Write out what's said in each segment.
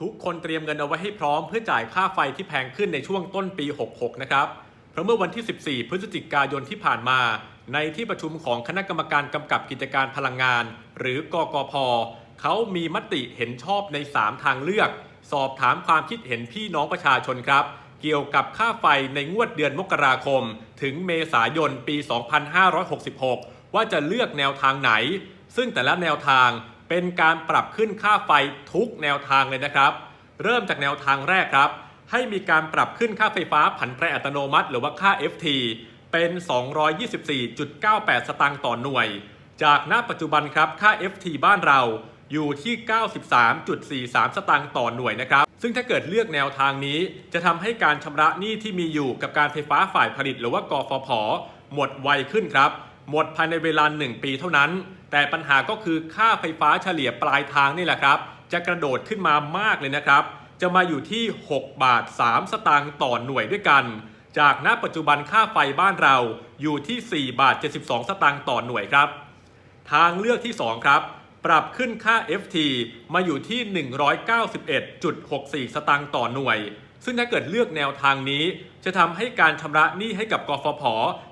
ทุกคนเตรียมเงินเอาไว้ให้พร้อมเพื่อจ่ายค่าไฟที่แพงขึ้นในช่วงต้นปี 66 นะครับเพราะเมื่อวันที่ 14 พฤศจิกายนที่ผ่านมา ในที่ประชุมของคณะกรรมการกำกับกิจการพลังงาน หรือกกพเขามีมติเห็นชอบใน 3 ทางเลือก สอบถามความคิดเห็นพี่น้องประชาชนครับ เกี่ยวกับค่าไฟในงวดเดือนมกราคม ถึงเมษายนปี 2566 ว่าจะเลือกแนวทางไหน ซึ่งแต่ละแนวทาง เป็นการปรับขึ้นค่าไฟทุกแนวทางเลยนะครับ เริ่มจากแนวทางแรกครับ ให้มีการปรับขึ้นค่าไฟฟ้าผันแปรอัตโนมัติ หรือว่าค่า FT เป็น 224.98 สตางค์ต่อหน่วย จากณปัจจุบันครับค่า FT บ้านเราอยู่ที่ 93.43 สตางค์ต่อหน่วยนะครับ ซึ่งถ้าเกิดเลือกแนวทางนี้ จะทำให้การชำระหนี้ที่มีอยู่กับการไฟฟ้าฝ่ายผลิต หรือว่ากฟผ หมดไวขึ้นครับ หมดภายในเวลา 1 ปีเท่านั้น แต่ปัญหาก็คือค่าไฟฟ้าเฉลี่ยปลายทางนี่แหละครับ จะกระโดดขึ้นมามากเลยนะครับ จะมาอยู่ที่ 6 บาท 3 สตางค์ต่อหน่วยด้วยกัน จากณปัจจุบันค่าไฟบ้านเราอยู่ที่ 4 บาท 72 สตางค์ต่อหน่วยครับ ทางเลือกที่ 2 ครับ ปรับขึ้นค่า FT มาอยู่ที่ 191.64 สตางค์ต่อหน่วยซึ่งถ้าเกิดเลือกแนวทางนี้ จะทำให้การชำระหนี้ให้กับกฟผ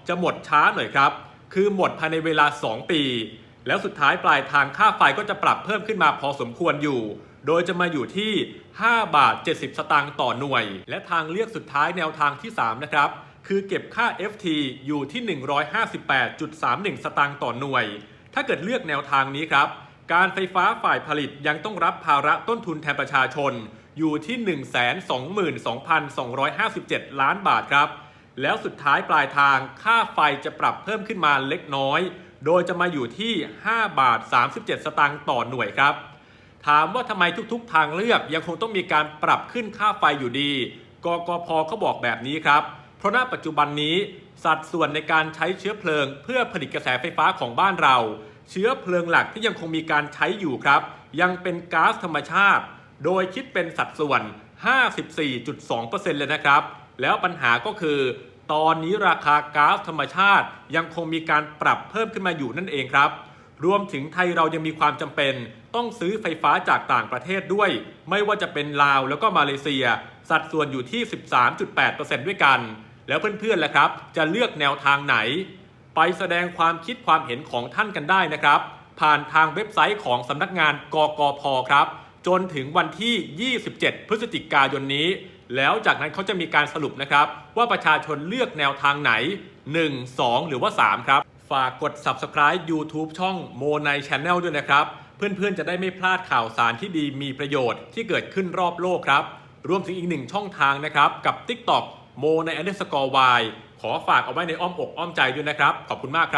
จะหมดช้าหน่อยครับ คือหมดภายในเวลา 2 ปี แล้วสุดท้ายปลายทางค่าไฟก็จะปรับเพิ่มขึ้นมาพอสมควรอยู่ โดยจะมาอยู่ที่ 5 บาท 70 สตางค์ต่อหน่วย และทางเลือกสุดท้ายแนวทางที่ 3 นะครับ คือเก็บค่า FT อยู่ที่ 158.31 สตางค์ต่อหน่วย ถ้าเกิดเลือกแนวทางนี้ครับ การไฟฟ้าฝ่ายผลิตยังต้องรับภาระต้นทุนแทนประชาชนอยู่ที่ 122,257 ล้านบาทครับ แล้วสุดท้ายปลายทางค่าไฟจะปรับเพิ่มขึ้นมาเล็กน้อย โดยจะมาอยู่ที่ 5 บาท 37 สตางค์ต่อหน่วยครับ ถามว่าทำไมทุกๆ ทางเลือกยังคงต้องมีการปรับขึ้นค่าไฟอยู่ดี กกพเขาบอกแบบนี้ครับ เพราะณปัจจุบันนี้ สัดส่วนในการใช้เชื้อเพลิง เพื่อผลิตกระแสไฟฟ้าของบ้านเรา เชื้อเพลิงหลักที่ยังคงมีการใช้อยู่ครับ ยังเป็นก๊าซธรรมชาติ โดยคิดเป็นสัดส่วน 54.2%เลยนะครับแล้วปัญหาก็คือ ตอนนี้ราคาก๊าซธรรมชาติยังคงมีการปรับเพิ่มขึ้นมาอยู่นั่นเองครับ รวมถึงไทยเรายังมีความจำเป็น ต้องซื้อไฟฟ้าจากต่างประเทศด้วย ไม่ว่าจะเป็นลาวแล้วก็มาเลเซีย สัดส่วนอยู่ที่ 13.8%ด้วยกัน แล้วเพื่อนๆล่ะครับ จะเลือกแนวทางไหน ไปแสดงความคิดความเห็นของท่านกันได้นะครับ ผ่านทางเว็บไซต์ของสำนักงานกกพครับ จนถึงวันที่ 27 พฤศจิกายนนี้ แล้วจากนั้นเขาจะมีการสรุปนะครับ ว่าประชาชนเลือกแนวทางไหน 1 2 หรือว่า 3 ครับ ฝากกด subscribe YouTube ช่องโมใน Channel ด้วยนะครับ เพื่อนๆ จะได้ไม่พลาดข่าวสารที่ดีมีประโยชน์ที่เกิดขึ้นรอบโลกครับ รวมถึงอีกหนึ่งช่องทางนะครับ กับ TikTok โมใน underscore y ขอฝากเอาไว้ในอ้อมอกอ้อมใจด้วยนะครับ ขอบคุณมากครับ